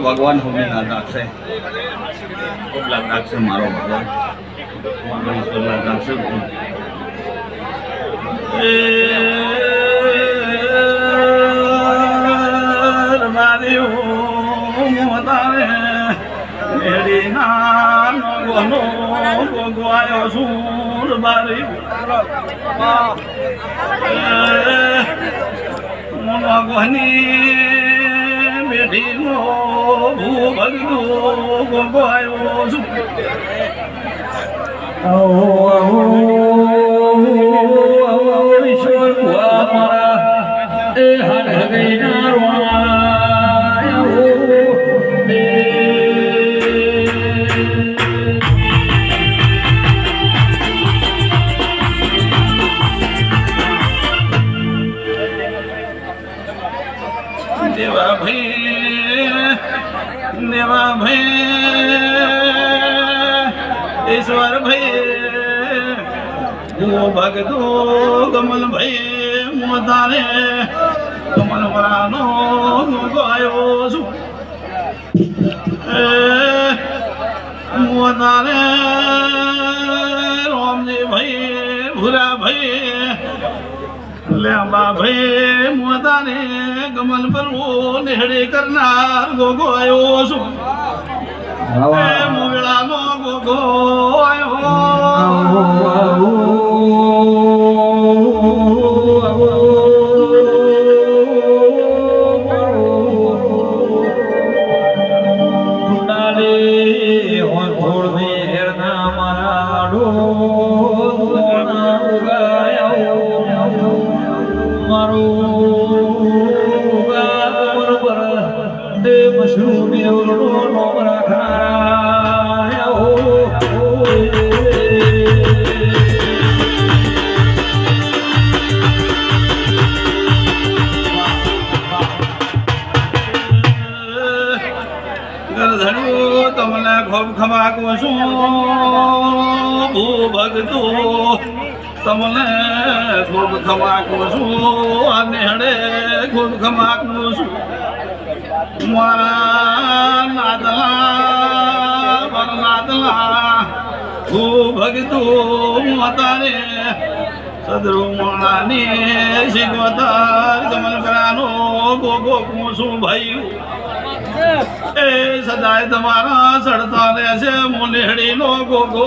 ભગવાન હોમી ના રાખશે ખૂબ લાભ રાખશે મારો ભગવાન. મારો ઈશ્વર લાભ રાખશે મારી ભોગવાયો મારી મગવાની બેઠીનો ભૂભગનો ગોગવાયો છું. ઈશ્વર દેવા ભાઈ ઈશ્વર હું ભગતો કમલ ભાઈ હું તારે કમલ વરાનો ગયો છું. હું તારે લેબા ભાઈ મોતાને ગમન પરવો નેહડે કરનાર ગોગો આવ્યો છું. મોગળાનો ગોગો આવ્યો તમને ખોબ ખમાકું છું. ભગતો તમને ખૂબ ખમાકું છું. અને હડે ખૂબ ખમાકું છું. મારા નાદલા વરનાદલા ભૂ ભગતો માતાને સદરુ મોણાની શીખવતાર કમલ કરાનો ગોગો કુસુમ ભાઈ એ સદાય તમારા સડતા રહેશે મોલેહડી નો ગોગો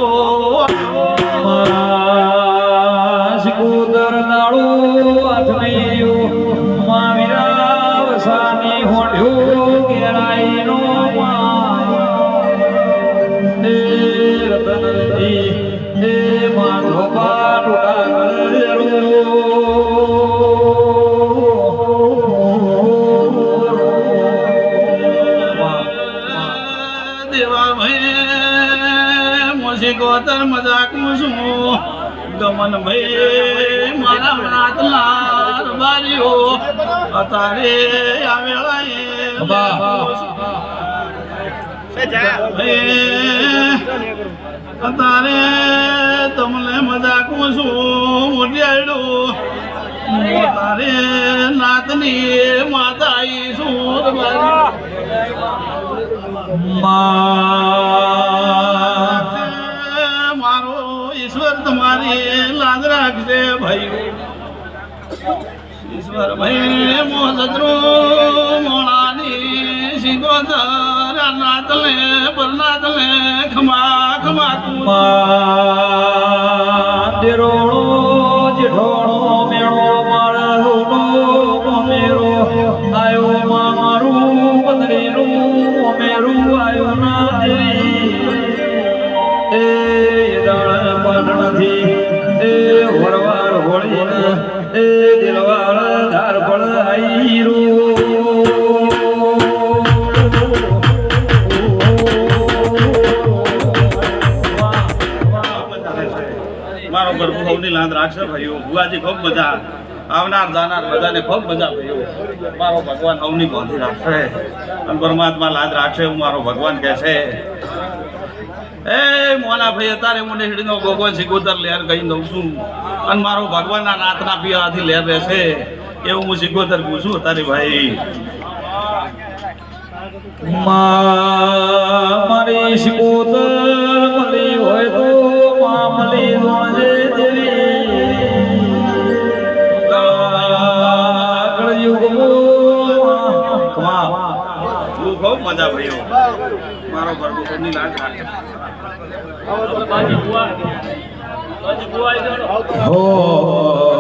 સિકોદર નાળો આથમૈયો માવીરા વસાની હોડ્યો કેરાઈનો એ રતનજી એ માધોપા ટોડા દેવા મજાક છું. ગમન ભાઈ મારા નાતલા બારીઓ. અતારે આવેળાએ અતારે તમને મજાકું છું. મોટિયાડું તારે નાતની માતા શું મારો તમારી રાખજે ભાઈ. ઈશ્વર ભાઈ મોસદરો મોણાની સિંગોદર નાતલે પરનાતલે ખમા ખમા કુમા દેરોણો જેઠોણો મેળો મોમેરો આયો મારું પંદરેનું મોમેરું આયો ના મારો પ્રભુ લાંદ રાખશે ભાઈઓ. ભુવાજી ખૂબ મજા આવનાર, જાનાર બધાને ખૂબ મજા ભાઈઓ. મારો ભગવાન સૌની બાંધી રાખશે અને પરમાત્મા લાંદ રાખશે હું મારો ભગવાન કહે છે. એ મોના ભાઈ, અત્યારે હું નેહડીનો ભગવાન સિકોતર લહેર કહી દઉં છું. અને મારો ભગવાનના નાથના પીવાથી લે બેસે એવું હું સિકોતર કહું છું અત્યારે ભાઈ. માં મારી શિકોત મળી હોય તો મામલી મળી જોણજે દેવી કળયુગમાં. કમા હું ખૂબ મજા ભાઈઓ મારો કોઈની લાજ રાખે હો.